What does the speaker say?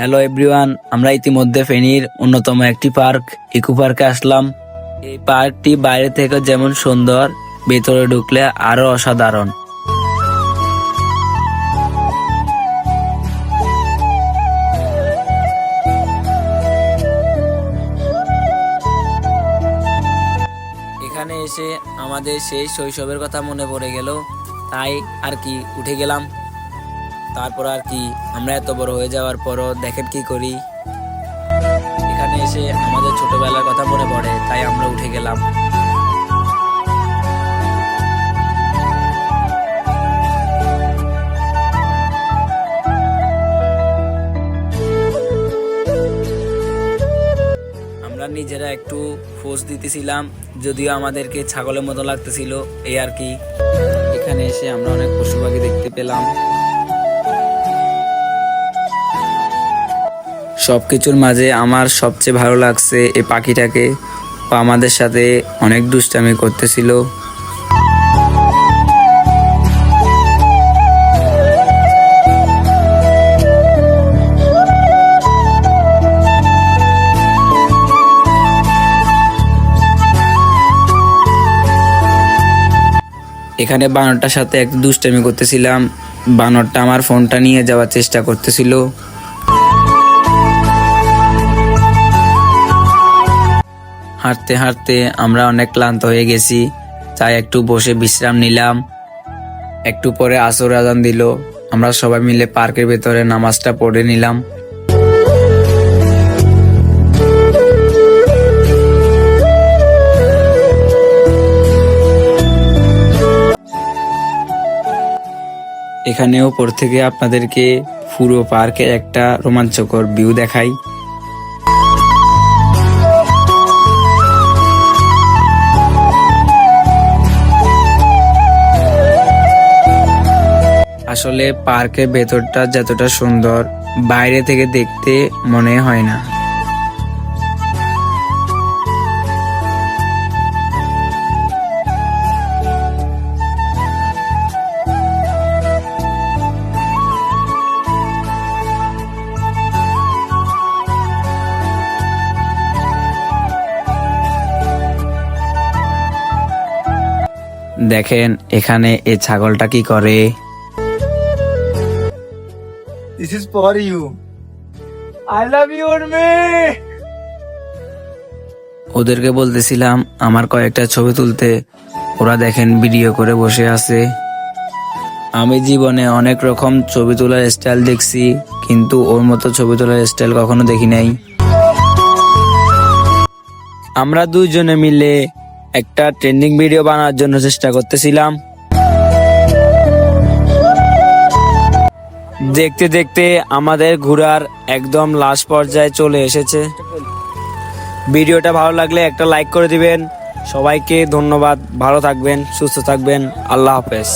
Hello everyone আমরা ইতিমধ্যে ফেনীর অন্যতম একটি পার্ক, ইকো পার্কে আসলাম। এই পার্কটি বাইরে থেকে যেমন সুন্দর, ভেতরে ঢুকলে আরও অসাধারণ। এখানে এসে আমাদের সেই শৈশবের কথা মনে পড়ে গেল। তাই আর কি, উঠে গেলাম। তারপর আর কি, আমরা এত বড় হয়ে যাওয়ার পরও দেখেন কি করি। এখানে এসে আমাদের ছোটবেলার কথা মনে পড়ে, তাই আমরা উঠে গেলাম। আমরা নিজেরা একটু ফোর্স দিতেছিলাম, যদিও আমাদেরকে ছাগলের মতো লাগতেছিল, এই আর কি। এখানে এসে আমরা অনেক পশু পাখি দেখতে পেলাম। সবকিছুর মাঝে আমার সবচেয়ে ভালো লাগছে এই পাখিটাকে। আমাদের সাথে অনেক দুষ্টামি করতেছিল। এখানে বানরটার সাথে এক দুষ্টামি করতেছিলাম। বানরটা আমার ফোনটা নিয়ে যাওয়ার চেষ্টা করতেছিল। হাঁটতে হাঁটতে আমরা অনেক ক্লান্ত হয়ে গেছি। তাই একটু বসে বিশ্রাম নিলাম। একটু পরে আসর আজান দিল। আমরা সবাই মিলে পার্কের ভেতরে নামাজটা পড়ে নিলাম। এখানেও পর থেকে আপনাদেরকে পুরো পার্কের একটা রোমাঞ্চকর ভিউ দেখাই। আসলে পার্কের ভেতরটা যতটা সুন্দর, বাইরে থেকে দেখতে মনে হয় না। দেখেন, এখানে এ ছাগলটা কি করে? This is for you. I love you, Urmi. ওদেরকে বলতেছিলাম আমার কয়েকটা ছবি তুলতে ওরা দেখেন ভিডিও করে বসে আছে আমি জীবনে অনেক রকম ছবি তোলার স্টাইল দেখছি কিন্তু ওর মতো ছবি তোলার স্টাইল কখনো দেখি নাই আমরা দুইজনে মিলে একটা ট্রেন্ডিং ভিডিও বানানোর জন্য চেষ্টা করতেছিলাম দেখতে দেখতে আমাদের ঘোরার একদম লাস্ট পর্যায়ে চলে এসেছে। ভিডিওটা ভালো লাগলে একটা লাইক করে দিবেন। সবাইকে ধন্যবাদ। ভালো থাকবেন, সুস্থ থাকবেন। আল্লাহ হাফেজ।